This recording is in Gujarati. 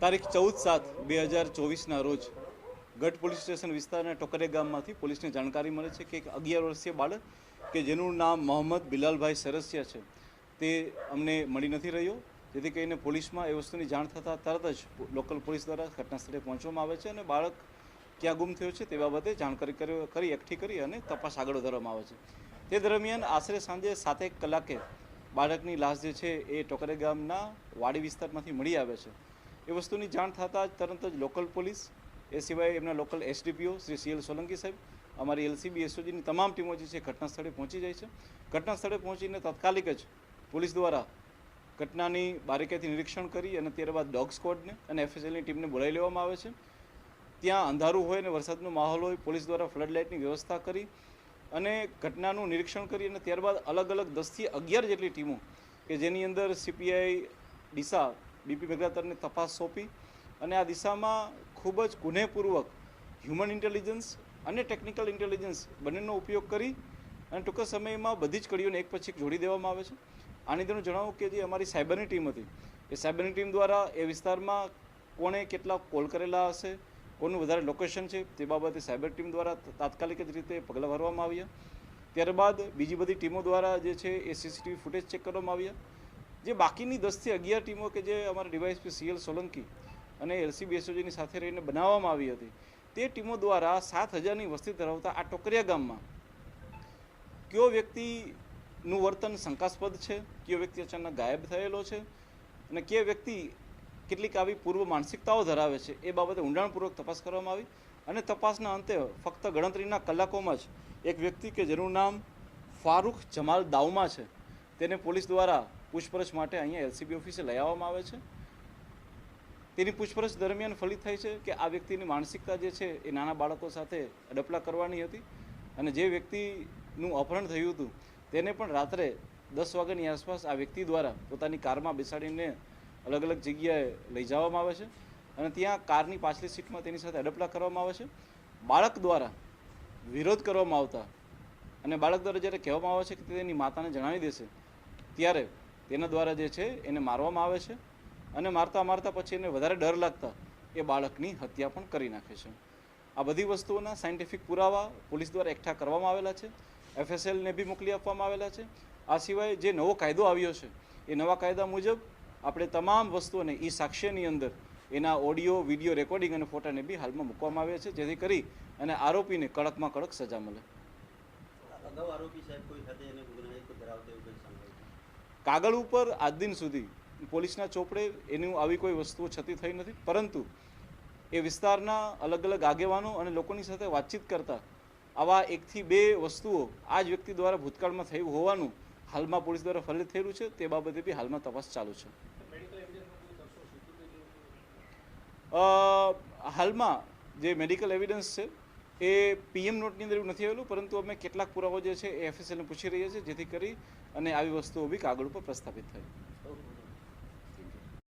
તારીખ ચૌદ સાત બે હજાર ચોવીસના રોજ ગઢ પોલીસ સ્ટેશન વિસ્તારના ટોકરે ગામમાંથી પોલીસને જાણકારી મળે છે કે એક અગિયાર વર્ષીય બાળક કે જેનું નામ મોહમ્મદ બિલાલભાઈ સરસિયા છે, તે અમને મળી નથી રહ્યો. જેથી કરીને પોલીસમાં એ વસ્તુની જાણ થતાં તરત જ લોકલ પોલીસ દ્વારા ઘટના સ્થળે પહોંચવામાં આવે છે અને બાળક ક્યાં ગુમ થયો છે તે બાબતે જાણકારી કરી કરી, એકઠી કરી અને તપાસ આગળ વધારવામાં આવે છે. તે દરમિયાન આશરે સાંજે સાતેક કલાકે બાળકની લાશ જે છે એ ટોકરે ગામના વાડી વિસ્તારમાંથી મળી આવે છે. એ વસ્તુની જાણ થતાં જ તરત જ લોકલ પોલીસ, એ સિવાય એમના local SDPO, Shri CL Solanki સાહેબ, અમારી એલસીબી, એસઓજીની તમામ ટીમો જે છે ઘટના સ્થળે પહોંચી જાય છે. ઘટના સ્થળે પહોંચીને તાત્કાલિક જ પોલીસ દ્વારા ઘટનાની બારીકાઈથી નિરીક્ષણ કરી અને ત્યારબાદ ડોગ સ્ક્વોડને અને એફએસએલની ટીમને બોલાવી લેવામાં આવે છે. ત્યાં અંધારું હોય અને વરસાદનો માહોલ હોય, પોલીસ દ્વારા ફ્લડ લાઇટની વ્યવસ્થા કરી અને ઘટનાનું નિરીક્ષણ કરી અને ત્યારબાદ અલગ અલગ દસથી અગિયાર જેટલી ટીમો કે જેની અંદર સીપીઆઈ, ડીસા બીપી મેઘરાતરને તપાસ સોંપી અને આ દિશામાં ખૂબ જ ગુનેપૂર્વક હ્યુમન ઇન્ટેલિજન્સ અને ટેકનિકલ ઇન્ટેલિજન્સ બંનેનો ઉપયોગ કરી અને ટૂંક સમયમાં બધી જ કડીઓને એક પછી એક જોડી દેવામાં આવે છે. આની તેનું જણાવું કે જે અમારી સાયબરની ટીમ હતી, એ સાયબરની ટીમ દ્વારા એ વિસ્તારમાં કોણે કેટલા કોલ કરેલા હશે, કોનું વધારે લોકેશન છે, તે બાબતે સાયબર ટીમ દ્વારા તાત્કાલિક જ રીતે પગલાં ભરવામાં આવ્યા. ત્યારબાદ બીજી બધી ટીમો દ્વારા જે છે એ સીસીટીવી ફૂટેજ ચેક કરવામાં આવ્યા. જે બાકીની દસથી અગિયાર ટીમો કે જે અમારા ડીવાયસપી સીએલ સોલંકી અને એલસીબી એસઓજીની સાથે રહીને બનાવવામાં આવી હતી, તે ટીમો દ્વારા સાત હજારની વસ્તી ધરાવતા આ ટોકરિયા ગામમાં કયો વ્યક્તિનું વર્તન શંકાસ્પદ છે? કયો વ્યક્તિ અચાનક ગાયબ થયેલો છે? અને કયો વ્યક્તિ કેટલીક આવી પૂર્વ માનસિકતાઓ ધરાવે છે? એ બાબતે ઊંડાણપૂર્વક તપાસ કરવામાં આવી અને તપાસના અંતે ફક્ત ગણતરીના કલાકોમાં જ એક વ્યક્તિ કે જેનું નામ ફારૂખ જમાલ દાઉમા છે, તેને પોલીસ દ્વારા પૂછપરછ માટે અહીંયા એલસીબી ઓફિસે લઈ આવવામાં આવે છે. તેની પૂછપરછ દરમિયાન ફલિત થાય છે કે આ વ્યક્તિની માનસિકતા જે છે એ નાના બાળકો સાથે અડપલા કરવાની હતી અને જે વ્યક્તિનું અપહરણ થયું હતું તેને પણ રાત્રે દસ વાગ્યાની આસપાસ આ વ્યક્તિ દ્વારા પોતાની કારમાં બેસાડીને અલગ અલગ જગ્યાએ લઈ જવામાં આવે છે અને ત્યાં કારની પાછલી સીટમાં તેની સાથે અડપલા કરવામાં આવે છે. બાળક દ્વારા વિરોધ કરવામાં આવતા અને બાળક દ્વારા જ્યારે કહેવામાં આવે છે કે તેની માતાને જણાવી દેશે, ત્યારે તેના દ્વારા જે છે એને મારવામાં આવે છે અને મારતા મારતા પછી એને વધારે ડર લાગતા એ બાળકની હત્યા પણ કરી નાખે છે. આ બધી વસ્તુઓના સાયન્ટિફિક પુરાવા પોલીસ દ્વારા એકઠા કરવામાં આવેલા છે. એફએસએલને બી મોકલી આપવામાં આવેલા છે. આ સિવાય જે નવો કાયદો આવ્યો છે, એ નવા કાયદા મુજબ આપણે તમામ વસ્તુઓને ઈ સાક્ષ્યની અંદર એના ઓડિયો, વીડિયો રેકોર્ડિંગ અને ફોટાને બી હાલમાં મૂકવામાં આવ્યા છે, જેથી કરી અને આરોપીને કડકમાં કડક સજા મળે. અગાઉ આરોપી સાહેબ કોઈ સાથે કાગળ ઉપર આજ દિન સુધી પોલીસના ચોપડે એનું આવી કોઈ વસ્તુઓ છતી થઈ નથી. પરંતુ એ વિસ્તારના અલગ અલગ આગેવાનો અને લોકોની સાથે વાતચીત કરતા આવા એકથી બે વસ્તુઓ આ જ વ્યક્તિ દ્વારા ભૂતકાળમાં થયું હોવાનું હાલમાં પોલીસ દ્વારા ફરિયાદ થયેલું છે. તે બાબતે બી હાલમાં તપાસ ચાલુ છે. હાલમાં જે મેડિકલ એવિડન્સ છે એ પીએમ નોટની અંદર એવું નથી આવેલું, પરંતુ અમે કેટલાક પુરાવો જે છે એ એફએસએલને પૂછી રહ્યા છીએ, જેથી કરી અને આવી વસ્તુઓ બી કાગળ ઉપર પ્રસ્થાપિત થાય.